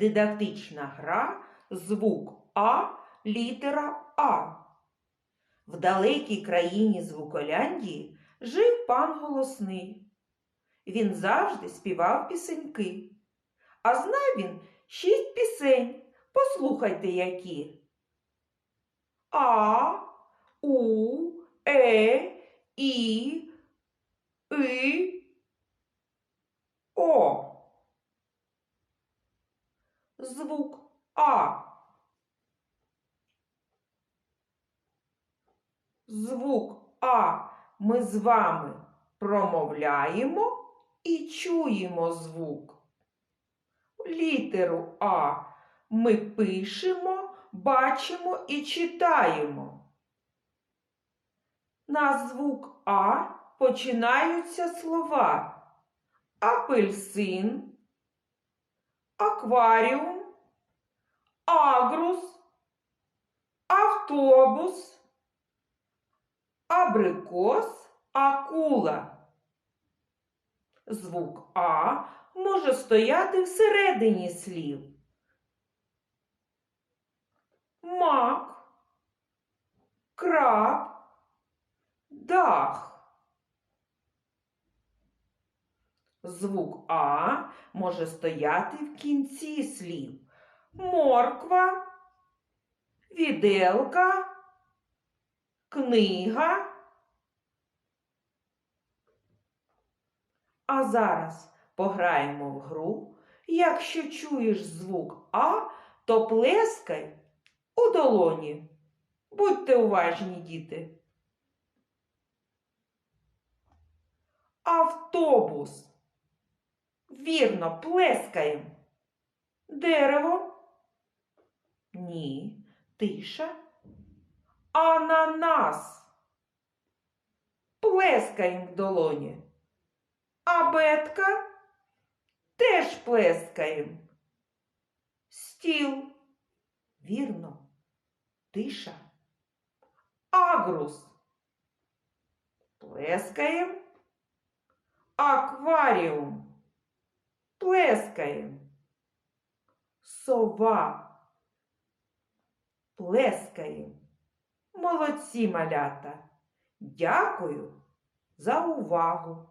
Дидактична гра, звук А, літера А. В далекій країні Звуколяндії жив пан голосний. Він завжди співав пісеньки. А знав він шість пісень. Послухайте які. А, У, Е, І, И, Звук А. Звук А ми з вами промовляємо і чуємо звук. Літеру А ми пишемо, бачимо і читаємо. На звук А починаються слова апельсин, акваріум, агрус, автобус, абрикос, акула. Звук А може стояти всередині слів. Мак, краб, дах. Звук А може стояти в кінці слів. Морква, віделка, книга. А зараз пограємо в гру. Якщо чуєш звук А, то плескай у долоні. Будьте уважні, діти. Автобус. Вірно, плескаємо. Дерево? Ні. Тиша. Ананас. Плескаємо в долоні. Абетка теж плескаємо. Стіл. Вірно. Тиша. Агрус. Плескаємо. Акваріум. Плескаємо. Сова. Плескаємо. Молодці малята. Дякую за увагу.